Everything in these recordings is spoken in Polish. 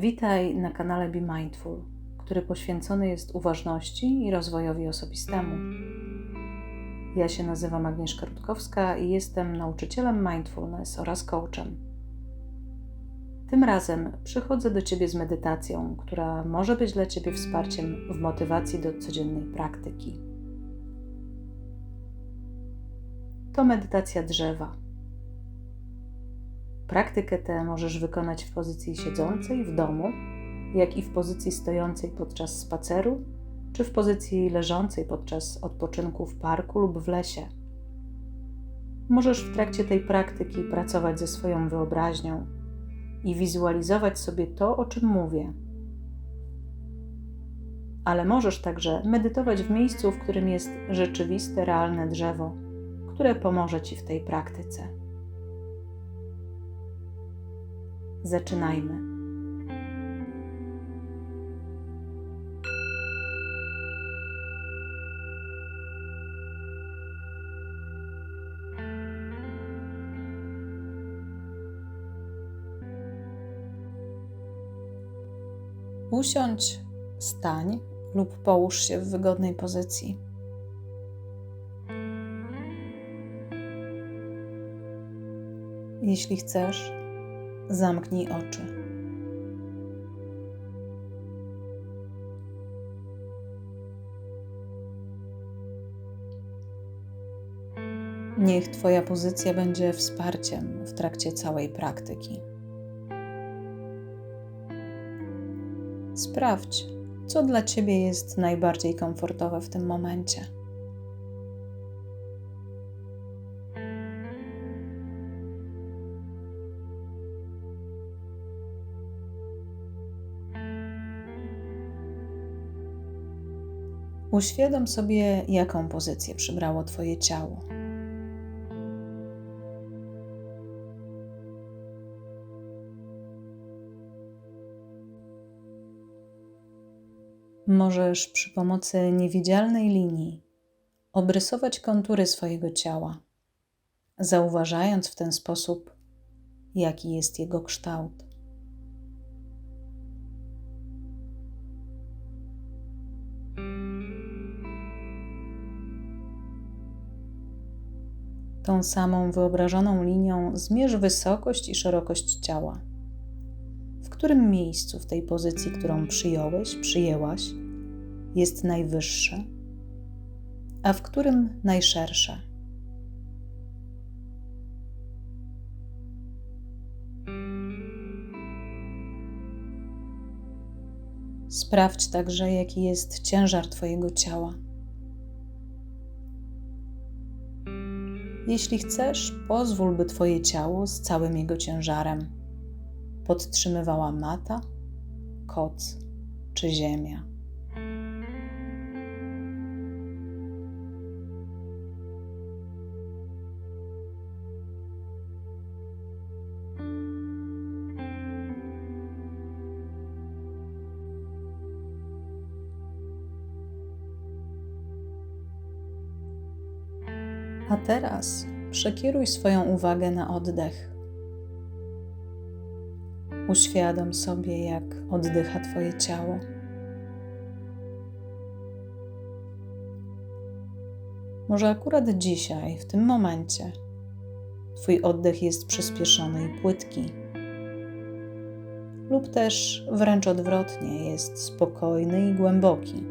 Witaj na kanale Be Mindful, który poświęcony jest uważności i rozwojowi osobistemu. Ja się nazywam Agnieszka Rutkowska i jestem nauczycielem mindfulness oraz coachem. Tym razem przychodzę do Ciebie z medytacją, która może być dla Ciebie wsparciem w motywacji do codziennej praktyki. To medytacja drzewa Praktykę tę możesz wykonać w pozycji siedzącej w domu, jak i w pozycji stojącej podczas spaceru, czy w pozycji leżącej podczas odpoczynku w parku lub w lesie. Możesz w trakcie tej praktyki pracować ze swoją wyobraźnią i wizualizować sobie to, o czym mówię. Ale możesz także medytować w miejscu, w którym jest rzeczywiste, realne drzewo, które pomoże Ci w tej praktyce. Zaczynajmy. Usiądź, stań lub połóż się w wygodnej pozycji. Jeśli chcesz, Zamknij oczy. Niech Twoja pozycja będzie wsparciem w trakcie całej praktyki. Sprawdź, co dla Ciebie jest najbardziej komfortowe w tym momencie. Uświadom sobie, jaką pozycję przybrało Twoje ciało. Możesz przy pomocy niewidzialnej linii obrysować kontury swojego ciała, zauważając w ten sposób, jaki jest jego kształt. Tą samą wyobrażoną linią zmierz wysokość i szerokość ciała. W którym miejscu w tej pozycji, którą przyjąłeś, przyjęłaś, jest najwyższe, a w którym najszersze? Sprawdź także, jaki jest ciężar Twojego ciała. Jeśli chcesz, pozwól, by Twoje ciało z całym jego ciężarem podtrzymywała mata, koc czy ziemia. A teraz przekieruj swoją uwagę na oddech. Uświadom sobie, jak oddycha Twoje ciało. Może akurat dzisiaj, w tym momencie, Twój oddech jest przyspieszony i płytki, lub też wręcz odwrotnie, jest spokojny i głęboki.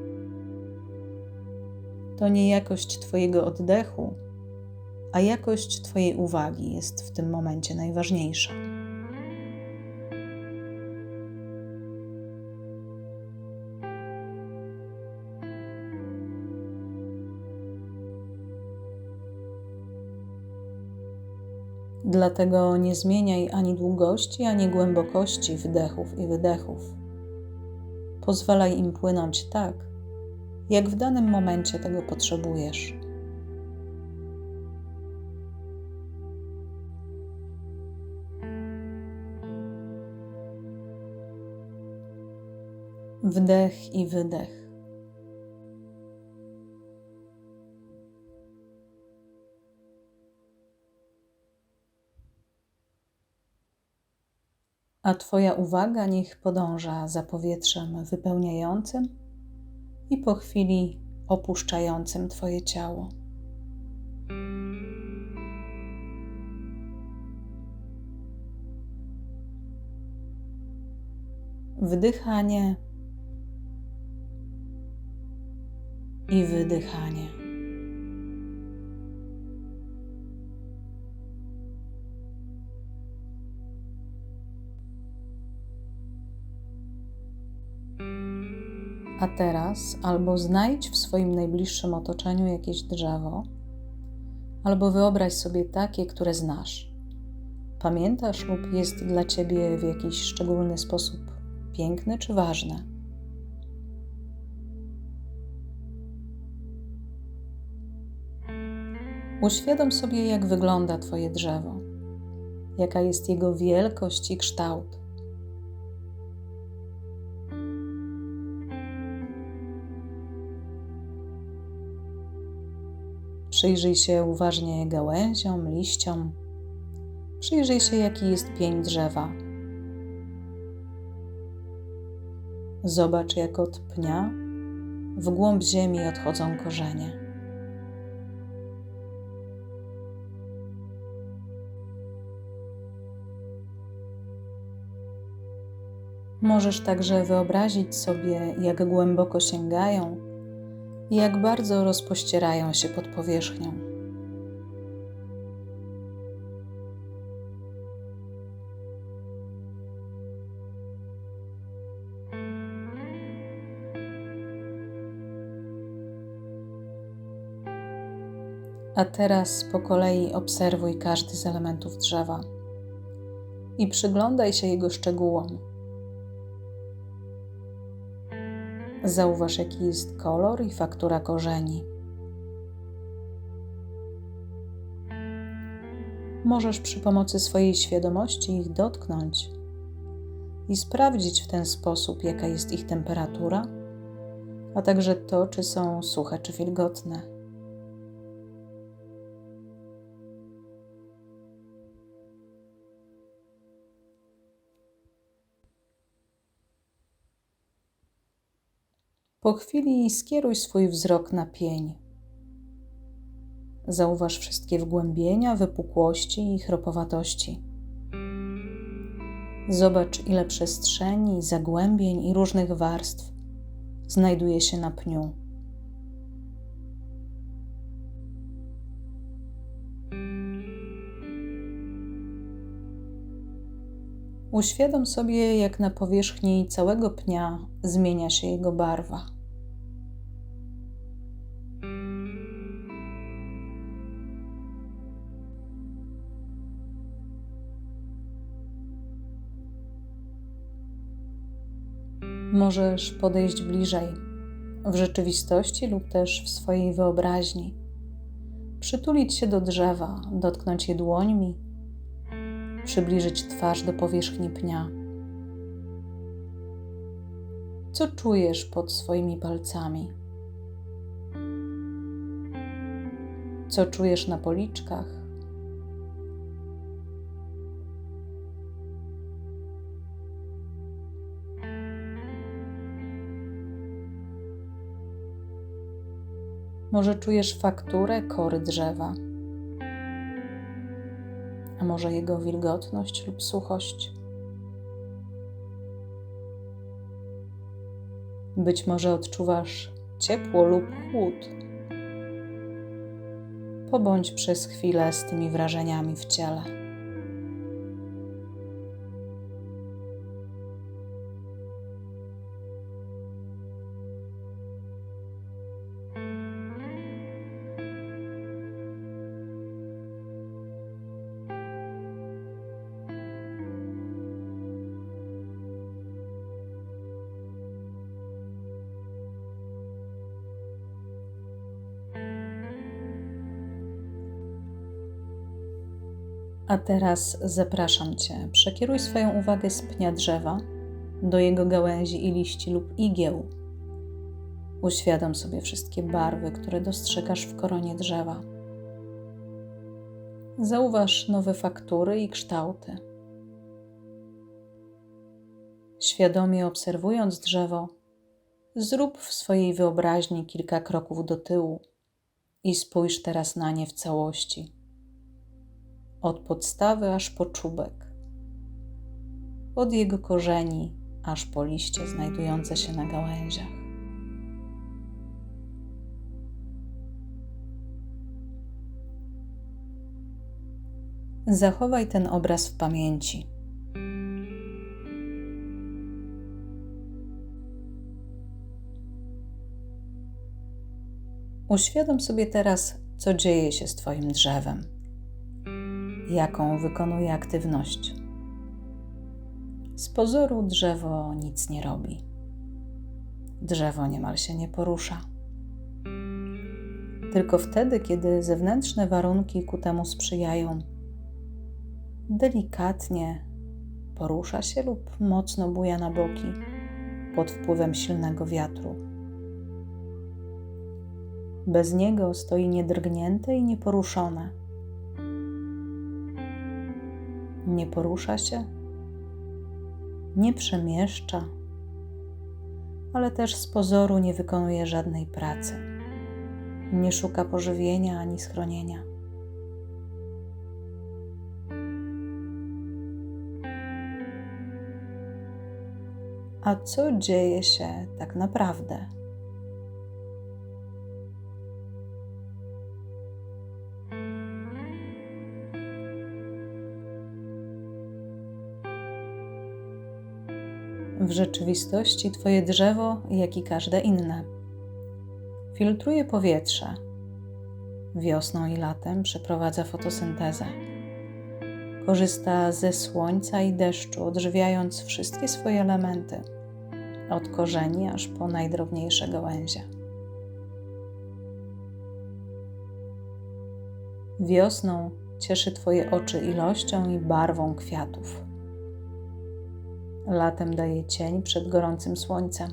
To nie jakość Twojego oddechu a jakość Twojej uwagi jest w tym momencie najważniejsza. Dlatego nie zmieniaj ani długości, ani głębokości wdechów i wydechów. Pozwalaj im płynąć tak, jak w danym momencie tego potrzebujesz. Wdech i wydech. a Twoja uwaga niech podąża za powietrzem wypełniającym i po chwili opuszczającym Twoje ciało. Wdychanie i wydychanie. A teraz albo znajdź w swoim najbliższym otoczeniu jakieś drzewo, albo wyobraź sobie takie, które znasz. Pamiętasz lub jest dla ciebie w jakiś szczególny sposób piękny czy ważne? Uświadom sobie, jak wygląda Twoje drzewo, jaka jest jego wielkość i kształt. Przyjrzyj się uważnie gałęziom, liściom. Przyjrzyj się, jaki jest pień drzewa. Zobacz, jak od pnia w głąb ziemi odchodzą korzenie. Możesz także wyobrazić sobie, jak głęboko sięgają i jak bardzo rozpościerają się pod powierzchnią. A teraz po kolei obserwuj każdy z elementów drzewa i przyglądaj się jego szczegółom. Zauważ, jaki jest kolor i faktura korzeni. Możesz przy pomocy swojej świadomości ich dotknąć i sprawdzić w ten sposób, jaka jest ich temperatura, a także to, czy są suche czy wilgotne. Po chwili skieruj swój wzrok na pień. Zauważ wszystkie wgłębienia, wypukłości i chropowatości. Zobacz, ile przestrzeni, zagłębień i różnych warstw znajduje się na pniu. Uświadom sobie, jak na powierzchni całego pnia zmienia się jego barwa. Możesz podejść bliżej, w rzeczywistości lub też w swojej wyobraźni, przytulić się do drzewa, dotknąć je dłońmi przybliżyć twarz do powierzchni pnia. Co czujesz pod swoimi palcami? Co czujesz na policzkach? Może czujesz fakturę kory drzewa a może jego wilgotność lub suchość. Być może odczuwasz ciepło lub chłód. Pobądź przez chwilę z tymi wrażeniami w ciele. A teraz zapraszam Cię, przekieruj swoją uwagę z pnia drzewa do jego gałęzi i liści lub igieł. Uświadom sobie wszystkie barwy, które dostrzegasz w koronie drzewa. Zauważ nowe faktury i kształty. Świadomie obserwując drzewo, zrób w swojej wyobraźni kilka kroków do tyłu i spójrz teraz na nie w całości. Od podstawy aż po czubek, od jego korzeni aż po liście znajdujące się na gałęziach. Zachowaj ten obraz w pamięci. Uświadom sobie teraz, co dzieje się z Twoim drzewem, jaką wykonuje aktywność. Z pozoru drzewo nic nie robi. Drzewo niemal się nie porusza. Tylko wtedy, kiedy zewnętrzne warunki ku temu sprzyjają, delikatnie porusza się lub mocno buja na boki pod wpływem silnego wiatru. Bez niego stoi niedrgnięte i nieporuszone. Nie porusza się, nie przemieszcza, ale też z pozoru nie wykonuje żadnej pracy. Nie szuka pożywienia ani schronienia. A co dzieje się tak naprawdę? W rzeczywistości Twoje drzewo, jak i każde inne, filtruje powietrze. Wiosną i latem przeprowadza fotosyntezę. Korzysta ze słońca i deszczu, odżywiając wszystkie swoje elementy, od korzeni aż po najdrobniejsze gałęzie. Wiosną cieszy Twoje oczy ilością i barwą kwiatów. Latem daje cień przed gorącym słońcem.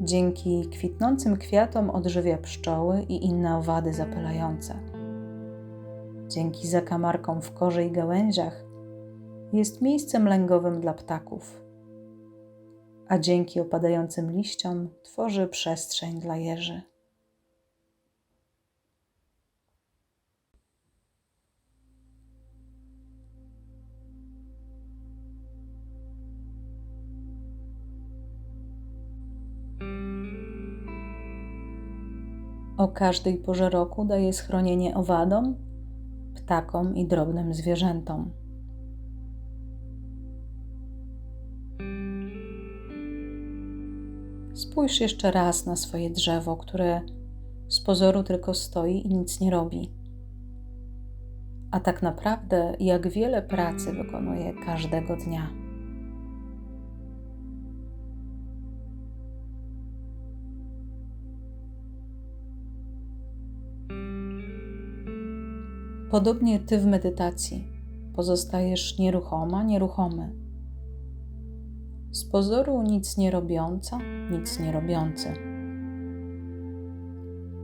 Dzięki kwitnącym kwiatom odżywia pszczoły i inne owady zapylające. Dzięki zakamarkom w korze i gałęziach jest miejscem lęgowym dla ptaków, a dzięki opadającym liściom tworzy przestrzeń dla jeży. Każdej porze roku daje schronienie owadom, ptakom i drobnym zwierzętom. Spójrz jeszcze raz na swoje drzewo, które z pozoru tylko stoi i nic nie robi. A tak naprawdę, jak wiele pracy wykonuje każdego dnia. Podobnie ty w medytacji pozostajesz nieruchoma, nieruchomy. Z pozoru nic nie robiąca, nic nie robiący.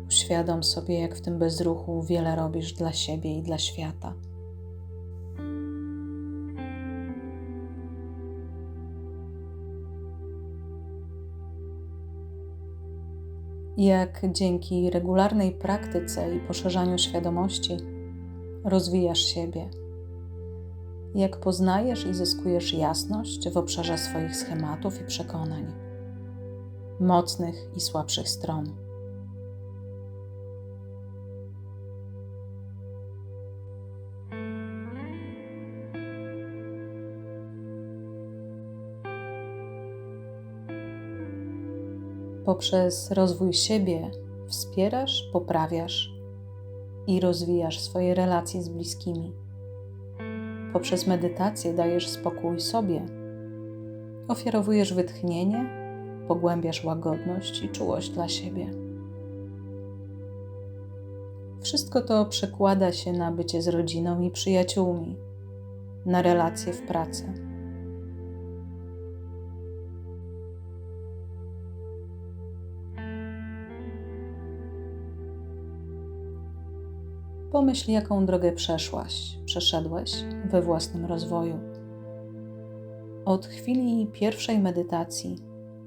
Uświadom sobie, jak w tym bezruchu wiele robisz dla siebie i dla świata. Jak dzięki regularnej praktyce i poszerzaniu świadomości rozwijasz siebie. Jak poznajesz i zyskujesz jasność w obszarze swoich schematów i przekonań, mocnych i słabszych stron. Poprzez rozwój siebie wspierasz, poprawiasz i rozwijasz swoje relacje z bliskimi. Poprzez medytację dajesz spokój sobie, ofiarowujesz wytchnienie, pogłębiasz łagodność i czułość dla siebie. Wszystko to przekłada się na bycie z rodziną i przyjaciółmi, na relacje w pracy Pomyśl, jaką drogę przeszłaś, przeszedłeś we własnym rozwoju. od chwili pierwszej medytacji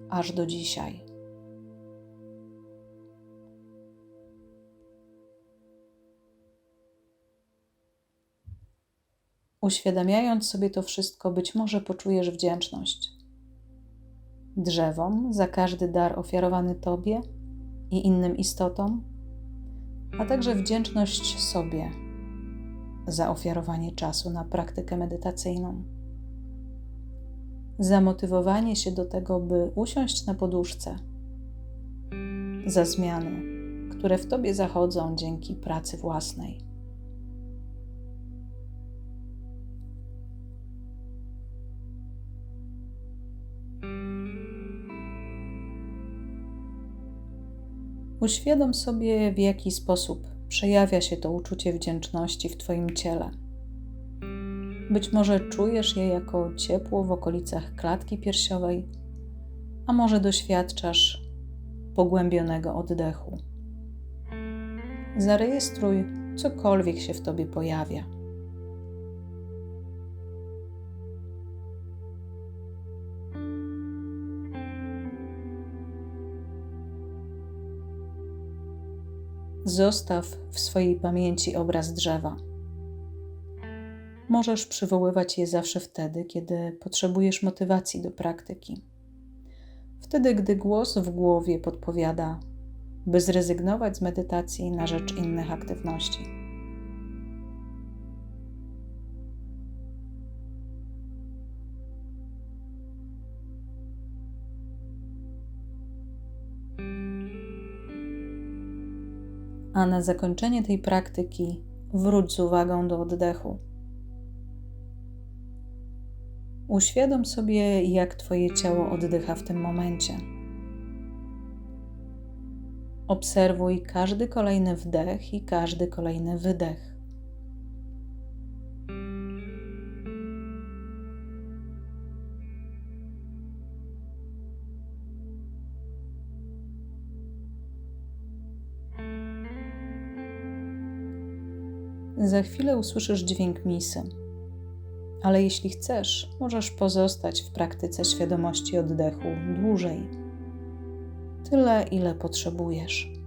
aż do dzisiaj. Uświadamiając sobie to wszystko, być może poczujesz wdzięczność drzewom za każdy dar ofiarowany Tobie i innym istotom, a także wdzięczność sobie za ofiarowanie czasu na praktykę medytacyjną. Zamotywowanie się do tego, by usiąść na poduszce, za zmiany, które w Tobie zachodzą dzięki pracy własnej. Uświadom sobie, w jaki sposób przejawia się to uczucie wdzięczności w Twoim ciele. Być może czujesz je jako ciepło w okolicach klatki piersiowej, a może doświadczasz pogłębionego oddechu. Zarejestruj cokolwiek się w Tobie pojawia. Zostaw w swojej pamięci obraz drzewa. Możesz przywoływać je zawsze wtedy, kiedy potrzebujesz motywacji do praktyki. Wtedy, gdy głos w głowie podpowiada, by zrezygnować z medytacji na rzecz innych aktywności. A na zakończenie tej praktyki wróć z uwagą do oddechu. Uświadom sobie, jak Twoje ciało oddycha w tym momencie. Obserwuj każdy kolejny wdech i każdy kolejny wydech. Za chwilę usłyszysz dźwięk misy. Ale jeśli chcesz, możesz pozostać w praktyce świadomości oddechu dłużej. Tyle, ile potrzebujesz.